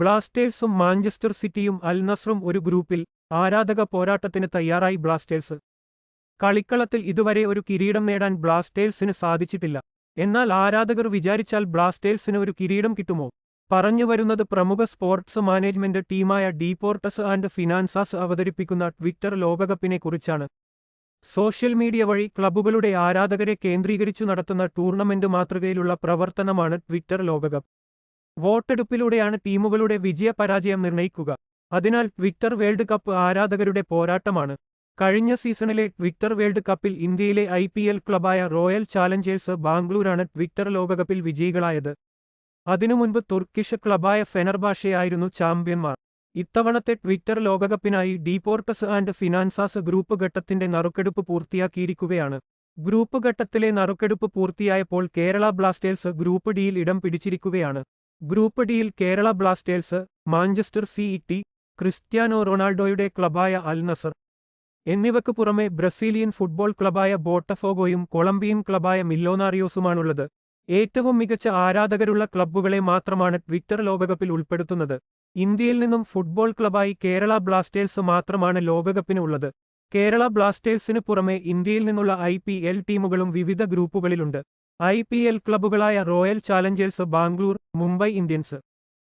ബ്ലാസ്റ്റേഴ്സും Manchester സിറ്റിയും അൽ നസ്റും ഒരു ഗ്രൂപ്പിൽ ആരാധക പോരാട്ടത്തിന് തയ്യാറായി ബ്ലാസ്റ്റേഴ്സ്. കളിക്കളത്തിൽ ഇതുവരെ ഒരു കിരീടം നേടാൻ ബ്ലാസ്റ്റേഴ്സിന് സാധിച്ചിട്ടില്ല. എന്നാൽ ആരാധകർ വിചാരിച്ചാൽ ബ്ലാസ്റ്റേഴ്സിന് ഒരു കിരീടം കിട്ടുമോ? പറഞ്ഞു വരുന്നത് പ്രമുഖ സ്പോർട്സ് മാനേജ്മെന്റ് ടീമായ ഡീപോർട്ടസ് ആൻഡ് ഫിനാൻസാസ് അവതരിപ്പിക്കുന്ന ട്വിറ്റർ ലോകകപ്പിനെക്കുറിച്ചാണ്. സോഷ്യൽ മീഡിയ വഴി ക്ലബ്ബുകളുടെ ആരാധകരെ കേന്ദ്രീകരിച്ചു നടത്തുന്ന ടൂർണമെന്റ് മാതൃകയിലുള്ള പ്രവർത്തനമാണ് ട്വിറ്റർ ലോകകപ്പ്. വോട്ടെടുപ്പിലൂടെയാണ് ടീമുകളുടെ വിജയപരാജയം നിർണയിക്കുക. അതിനാൽ വിക്ടർ വേൾഡ് കപ്പ് ആരാധകരുടെ പോരാട്ടമാണ്. കഴിഞ്ഞ സീസണിലെ വിക്ടർ വേൾഡ് കപ്പിൽ ഇന്ത്യയിലെ ഐ ക്ലബായ റോയൽ ചാലഞ്ചേഴ്സ് ബാംഗ്ലൂരാണ് ട്വിറ്റർ ലോകകപ്പിൽ വിജയികളായത്. അതിനു മുൻപ് തുർക്കിഷ് ക്ലബായ ഫെനർബാഷയായിരുന്നു ചാമ്പ്യന്മാർ. ഇത്തവണത്തെ ട്വിറ്റർ ലോകകപ്പിനായി ഡീപോർട്ടസ് ആൻഡ് ഫിനാൻസാസ് ഗ്രൂപ്പ് ഘട്ടത്തിന്റെ നറുക്കെടുപ്പ് പൂർത്തിയാക്കിയിരിക്കുകയാണ്. ഗ്രൂപ്പ് ഘട്ടത്തിലെ നറുക്കെടുപ്പ് പൂർത്തിയായപ്പോൾ കേരള ബ്ലാസ്റ്റേഴ്സ് ഗ്രൂപ്പ് ഡിയിൽ ഇടം പിടിച്ചിരിക്കുകയാണ്. ഗ്രൂപ്പ് ഡിയിൽ Kerala Blasters Manchester City Cristiano റൊണാൾഡോയുടെ ക്ലബായ അൽ നസർ എന്നിവയ്ക്ക് പുറമെ ബ്രസീലിയൻ ഫുട്ബോൾ ക്ലബായ ബോട്ടഫോഗോയും കൊളംബിയൻ ക്ലബായ മില്ലോനാറിയോസുമാണുള്ളത്. ഏറ്റവും മികച്ച ആരാധകരുള്ള ക്ലബ്ബുകളെ മാത്രമാണ് ട്വിറ്റർ ലോകകപ്പിൽ ഉൾപ്പെടുത്തുന്നത്. ഇന്ത്യയിൽ നിന്നും ഫുട്ബോൾ ക്ലബായി കേരള ബ്ലാസ്റ്റേഴ്സ് മാത്രമാണ് ലോകകപ്പിന് ഉള്ളത് കേരള ബ്ലാസ്റ്റേഴ്സിന് പുറമെ ഇന്ത്യയിൽ നിന്നുള്ള ഐ ടീമുകളും വിവിധ ഗ്രൂപ്പുകളിലുണ്ട്. I P L ക്ലബ്ബുകളായ Royal Challengers Bangalore Mumbai Indians.